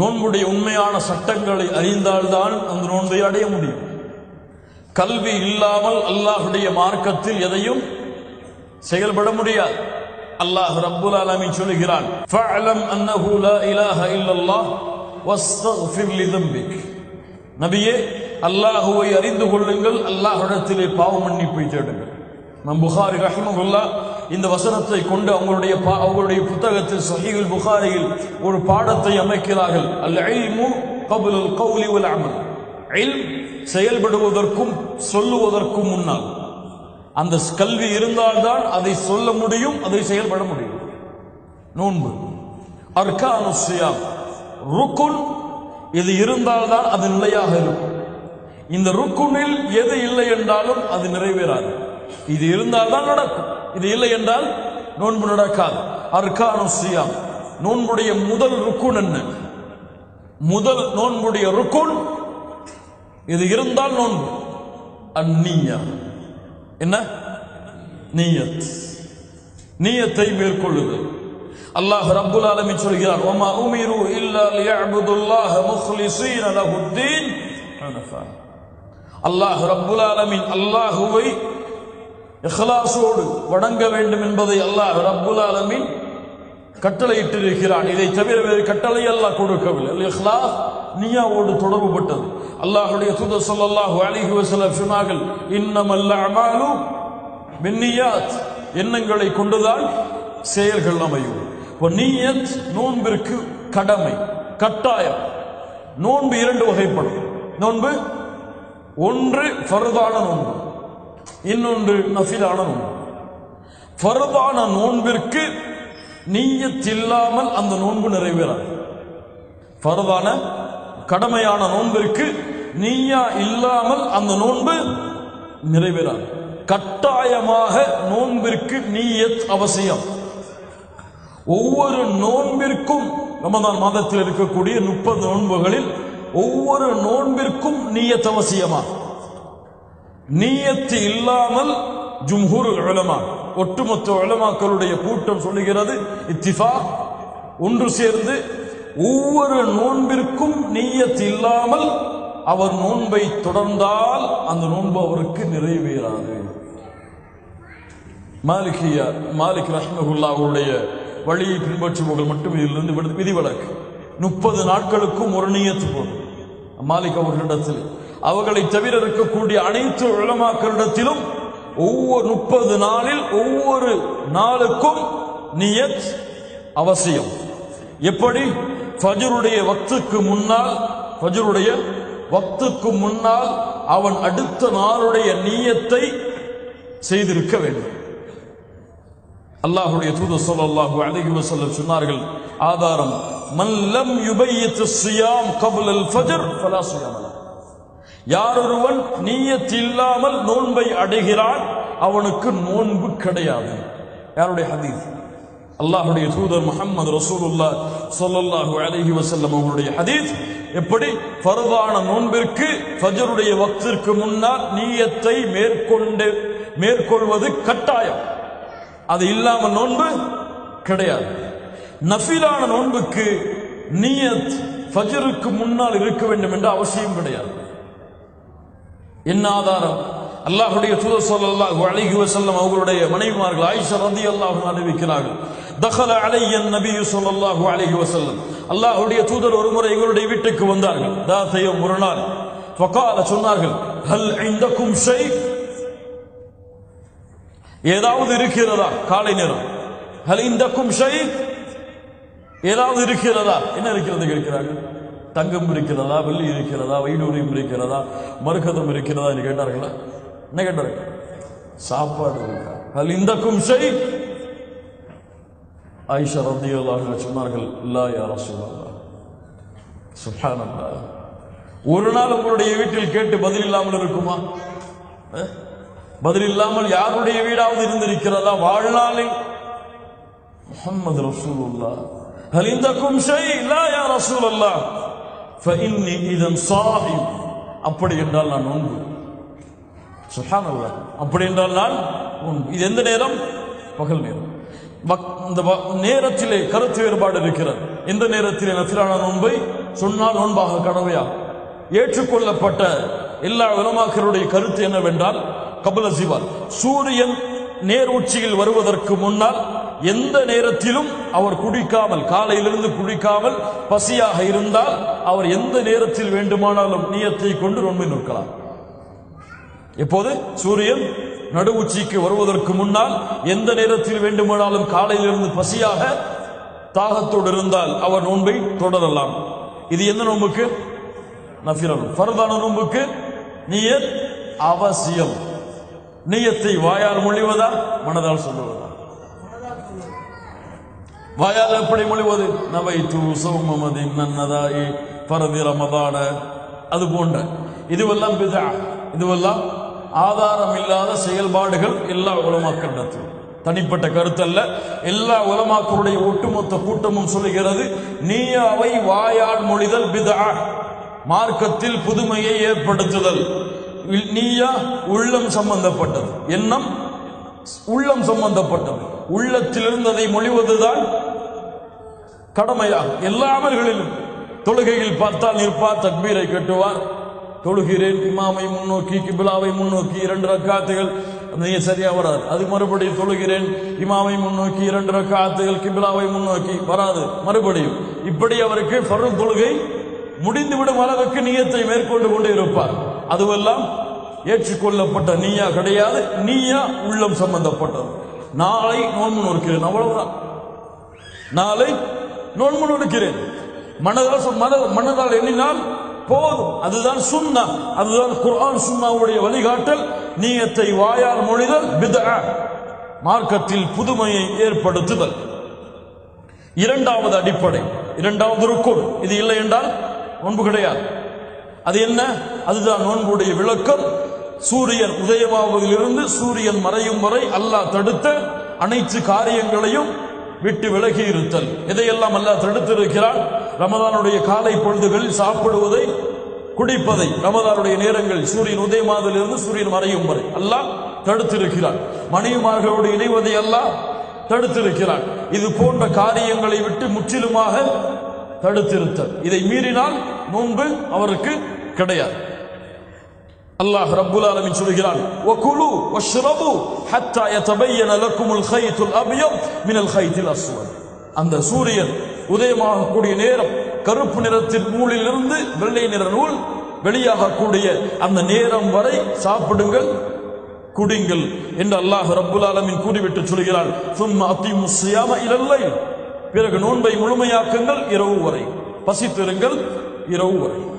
நோன்புடைய உண்மையான சட்டங்களை அறிந்தால்தான் அந்த நோன்பை அடைய முடியும். கல்வி இல்லாமல் அல்லாஹுடைய மார்க்கத்தில் எதையும் செயல்பட முடியாது. அல்லாஹ் ரப்புல் ஆலமீன் சொல்கிறான் ஃபஅலம் அன்னஹு லா இலாஹ இல்லல்லாஹ் வஸ்தக்ஃபிர் லிதம்பிக். நபியே அல்லாஹுவை அறிந்து கொள்ளுங்கள் அல்லாஹ்விடத்திலே பாவ மன்னிப்பை தேடுங்கள். நம் புகாரி ரஹிமகுல்லா இந்த வசனத்தை கொண்டு அவங்களுடைய பா- அவங்களுடைய புத்தகத்தில் சஹீல் புகாரியில் ஒரு பாடத்தை அமைக்கிறார்கள். அல் இல்மு கபுல் கௌலி உல் அமல் இல்ம் செயல்படுவதற்கும் சொல்லுவதற்கும் முன்னால். அந்த கல்வி இருந்தால்தான் அதை சொல்ல முடியும் அதை செயல்பட முடியும். நோன்பு. அர்கானுசியாம் ருக்குன். இது இருந்தால்தான் அது நிலையாக இருக்கும். இந்த ருக்குனில் எது இல்லை என்றாலும் அது நிறைவேறாது. இது இருந்தால் தான் நடக்கும். இது இல்லை என்றால் நோன்பு நடக்காது. அர்கானு சியாம். நோன்புடைய முதல் ருக்குன் என்ன? முதல் நோன்புடைய ருக்குன் இது இருந்தால் நோன்பு. அந்நியா. என்ன? நீயத். நீயத்தை மேற்கொள்ளுது. அல்லாஹ் ரப்புல் ஆலமி சொல்கிறான் ஒமா உமிரு இல்லா லியஅபுதுல்லாஹ முக்லிஸீன லஹுத்தீன் அல்லாஹ் ரப்புல் ஆலமின் அல்லாஹுவை இஹ்லாசோடு வணங்க வேண்டும் என்பதை அல்லாஹ் ரப்புல் ஆலமின் கட்டளையிட்டிருக்கிறான். இதை தவிர வேறு கட்டளை அல்லாஹ் கொடுக்கவில்லை. இஹ்லாஸ் நியாவோடு தொடர்புபட்டது. அல்லாஹ்வுடைய தூதர் ஸல்லல்லாஹு அலைஹி வஸல்லம் சொன்னார்கள் இன்னமல் அமாலும் மின்னியாத் எண்ணங்களை கொண்டுதான் செயல்கள் அமையும். இப்போ நீயத் நோன்பிற்கு கடமை கட்டாயம். நோன்பு இரண்டு வகைப்படும். நோன்பு ஒன்று ஃபர்தான நோன்பு. இன்னொன்று நஃபிலான நோன்பு ஃபர்தான நோன்பிற்கு நீயத் இல்லாமல் அந்த நோன்பு நிறைவேறாது. ஃபர்தான கடமையான நோன்பிற்கு நீயா இல்லாமல் அந்த நோன்பு நிறைவேறாது. கட்டாயமாக நோன்பிற்கு நீயத் அவசியம். ஒவ்வொரு நோன்பிற்கும் ரமதான் மாதத்தில் இருக்கக்கூடிய முப்பது நோன்புகளில் ஒவ்வொரு நோன்பிற்கும் நீயத் அவசியமா? நீயத்து இல்லாமல் ஜும்ஹூர் உலமா ஒட்டுமொத்த உலமாக்களுடைய கூட்டம் சொல்லுகிறது இத்திஃபா ஒன்று சேர்ந்து ஒவ்வொரு நோன்பிற்கும் நீயத்து இல்லாமல் அவர் நோன்பை தொடர்ந்தால் அந்த நோன்பு அவருக்கு நிறைவேறாது. மாலிகியா மாலிக் ரஹ்மகுல்லாவுடைய வழியை பின்பற்றுபவர்கள் மட்டும் இதிலிருந்து விதிவிலக்கு முப்பது நாட்களுக்கும் ஒரு நீயத்து போதும். மாலிக் அவர்களிடத்தில் அவர்களை தவிர இருக்கக்கூடிய அனைத்து உளமாக்களிடத்திலும் ஒவ்வொரு முப்பது நாளில் ஒவ்வொரு நாளுக்கும் நியத் அவசியம். எப்படி? ஃபஜருடைய வக்துக்கு முன்னால் ஃபஜருடைய வத்துக்கு முன்னால் அவன் அடுத்த நாளுடைய நீயத்தை செய்திருக்க வேண்டும். அல்லாஹுடைய தூது சொல்லாஹு அழகி வசல்லம் சொன்னார்கள் ஆதாரம் மல்லம் யுபையத்து சியாம் கபுல் அல் ஃபஜர் ஃபலா சுயாமலா யாரொருவன் நீயத் இல்லாமல் நோன்பை அடைகிறான் அவனுக்கு நோன்பு கிடையாது. யாருடைய ஹதீஸ்? அல்லாஹுடைய தூதர் முகமது ரசூலுல்லா சொல்லல்லாஹு அலஹி வசல்லம் அவருடைய ஹதீஸ். எப்படி? பருவான நோன்பிற்கு ஃபஜருடைய வக்திற்கு முன்னால் நீயத்தை மேற்கொண்டு மேற்கொள்வது கட்டாயம். அது இல்லாமல் நோன்பு கிடையாது. நஃபிலான நோன்புக்கு நீயத் ஃபஜருக்கு முன்னால் இருக்க வேண்டும் என்ற அவசியம் கிடையாது. என்ன ஆதாரம் அல்லாஹுடைய தூதர் சொல்லல்லாஹு அலைஹி வஸல்லம் அவர்களுடைய மனைவிமார்கள் ஆயிஷா ரலியல்லாஹு அன்ஹா அறிவிக்கிறார்கள். தஹல அலைய நபி சொல்லல்லாஹு அலைஹி வஸல்லம். அல்லாஹ்வுடைய தூதர் ஒருமுறை எங்களுடைய வீட்டுக்கு வந்தார்கள். தாத்தையும் ஒரு நாள். ஃபகால சொன்னார்கள் ஹல் இந்தக்கும் ஷை ஏதாவது இருக்கிறதா? காலை நேரம். ஹல் இந்தக்கும் ஷை ஏதாவது இருக்கிறதா? என்ன இருக்கிறது கேட்கிறார்கள்? தங்கம் இருக்கிறதா வெள்ளி இருக்கிறதா வைடூரியம் இருக்கிறதா மறுகதம் இருக்கிறதா என்று கேட்டார்களா? என்ன கேட்டார்கள்? சாப்பாடு இருக்கா? இந்த கும்சை ஐஷா ரத்தியல்லாக சொன்னார்கள் இல்லா யார சொல்லா சுஹானல்லா ஒரு நாள் உங்களுடைய வீட்டில் கேட்டு பதில் இல்லாமல் இருக்குமா? பதில் இல்லாமல் யாருடைய வீடாவது இருந்திருக்கிறதா? வாழ்நாளில். முகமது ரசூலுல்லா ஹலிந்த கும்சை இல்லா யார் ரசூல் அல்லா ஃபஇன்னி இதன் சாஹி அப்படி என்றால் நான் நோன்பு சுஹானல்ல. அப்படி என்றால் நான் நோன்பு இது எந்த நேரம்? பகல் நேரம். இந்த நேரத்திலே கருத்து வேறுபாடு இருக்கிறது. எந்த நேரத்திலே நசிலான நோன்பை சொன்னால் நோன்பாக கடமையா ஏற்றுக்கொள்ளப்பட்ட எல்லா விலமாக்களுடைய கருத்து என்னவென்றால் கபல சிவால் சூரியன் நேர் உச்சியில் வருவதற்கு முன்னால் எந்த நேரத்திலும் அவர் குடிக்காமல் காலையிலிருந்து குடிக்காமல் பசியாக இருந்தால் அவர் எந்த நேரத்தில் வேண்டுமானாலும் நீயத்தை கொண்டு நோன்பை நிற்கலாம் இப்போது சூரியன் நடு உச்சிக்கு வருவதற்கு முன்னால் எந்த நேரத்தில் வேண்டுமானாலும் காலையிலிருந்து பசியாக தாகத்தோடு இருந்தால் அவர் நோன்பை தொடரலாம். இது எந்த நோன்புக்கு? நஃபிரல். ஃபர்தான நோன்புக்கு? நீயத் அவசியம். நீயத்தை வாயால் மொழிவதா? மனதால் சொல்லுவதா? வாயால் எப்படி மொழிவது? நவைத்து சௌமமதின் நன்னதாயி பரதி ரமதான. அது போன்ற. இதுவெல்லாம் பிதா. இதுவெல்லாம் ஆதாரம் இல்லாத செயல்பாடுகள் எல்லா உலமாக்களிடத்தில் தனிப்பட்ட கருத்தல்ல. எல்லா உலமாக்களுடைய ஒட்டுமொத்த கூட்டமும் சொல்லுகிறது நீயாவை வாயால் மொழிதல் பிதா. மார்க்கத்தில் புதுமையை ஏற்படுத்துதல். நீயா உள்ளம் சம்பந்தப்பட்டது. எண்ணம் உள்ளம் சம்பந்தப்பட்டது. உள்ளத்தில் இருந்ததை மொழிவதுதான் கடமையாகும். எல்லா அமல்களிலும் தொழுகையில் பார்த்தால் நிற்பார் தக்பீரை கட்டுவார். தொழுகிறேன் இமாமை முன்னோக்கி கிபிலாவை முன்னோக்கி இரண்டு ரக்காத்துகள். நீங்க சரியா வராது. அது மறுபடியும் தொழுகிறேன் இமாமை முன்னோக்கி இரண்டு ரக்காத்துகள் கிபிலாவை முன்னோக்கி. வராது. மறுபடியும் இப்படி அவருக்கு பருள் தொழுகை முடிந்துவிடும் அளவுக்கு நியத்தை மேற்கொண்டு கொண்டு இருப்பார். அதுவெல்லாம் ஏற்றுக்கொள்ளப்பட்ட நீயா கிடையாது நீயா உள்ளம் சம்பந்தப்பட்டது. நாளை நோன்பு நோக்கிறேன் அவ்வளவுதான். நாளை நோன்பு நோடுக்கிறேன் மனதால் மன மனதால் எண்ணினால் போதும். அதுதான் சுண்ணா அதுதான் குர்ஆன் சுண்ணாவுடைய வழிகாட்டல். நீயத்தை வாயால் மொழிதல் பிதா மார்க்கத்தில் புதுமையை ஏற்படுத்துதல். இரண்டாவது அடிப்படை இரண்டாவது ருக்குன். இது இல்லை என்றால் ஒன்பு கிடையாது. அது என்ன? அதுதான் நோன்புடைய விளக்கம். சூரியன் உதயமாவதிலிருந்து சூரியன் மறையும் வரை அல்லாஹ் தடுத்த அனைத்து காரியங்களையும் விட்டு விலகி இருத்தல். எதையெல்லாம் அல்லாஹ் தடுத்து இருக்கிறான் ரமதானுடைய காலை பொழுதுகளில் சாப்பிடுவதை குடிப்பதை ரமதானுடைய நேரங்கள் சூரியன் உதயமாதிலிருந்து சூரியன் மறையும் வரை அல்லாஹ் தடுத்திருக்கிறான். மனைவிமார்களோடு இணைவதை அல்லாஹ் தடுத்திருக்கிறான். இது போன்ற காரியங்களை விட்டு முற்றிலுமாக தடுத்திருத்தல். இதை மீறினால் நோன்பு அவருக்கு கிடையாது. அல்லாஹ் ரப்புல் ஆலமின் சொல்கிறான் வகுலு வஷ்ரபு ஹத்தா யதபையன லக்குமுல் கைத்துல் அபியத் மினல் கைத்தில் அஸ்வத். அந்த சூரியன் உதயமாகக்கூடிய நேரம் கருப்பு நிறத்தின் நூலிலிருந்து வெள்ளை நிற நூல் வெளியாகக்கூடிய அந்த நேரம் வரை சாப்பிடுங்கள் குடிங்கள் என்று அல்லாஹ் ரப்புல் ஆலமின் கூறிவிட்டு சொல்கிறான் சும்மா அத்திமு சியாம இலல்லை பிறகு நோன்பை முழுமையாக்குங்கள் இரவு வரை. பசித்திருங்கள் இரவு வரை.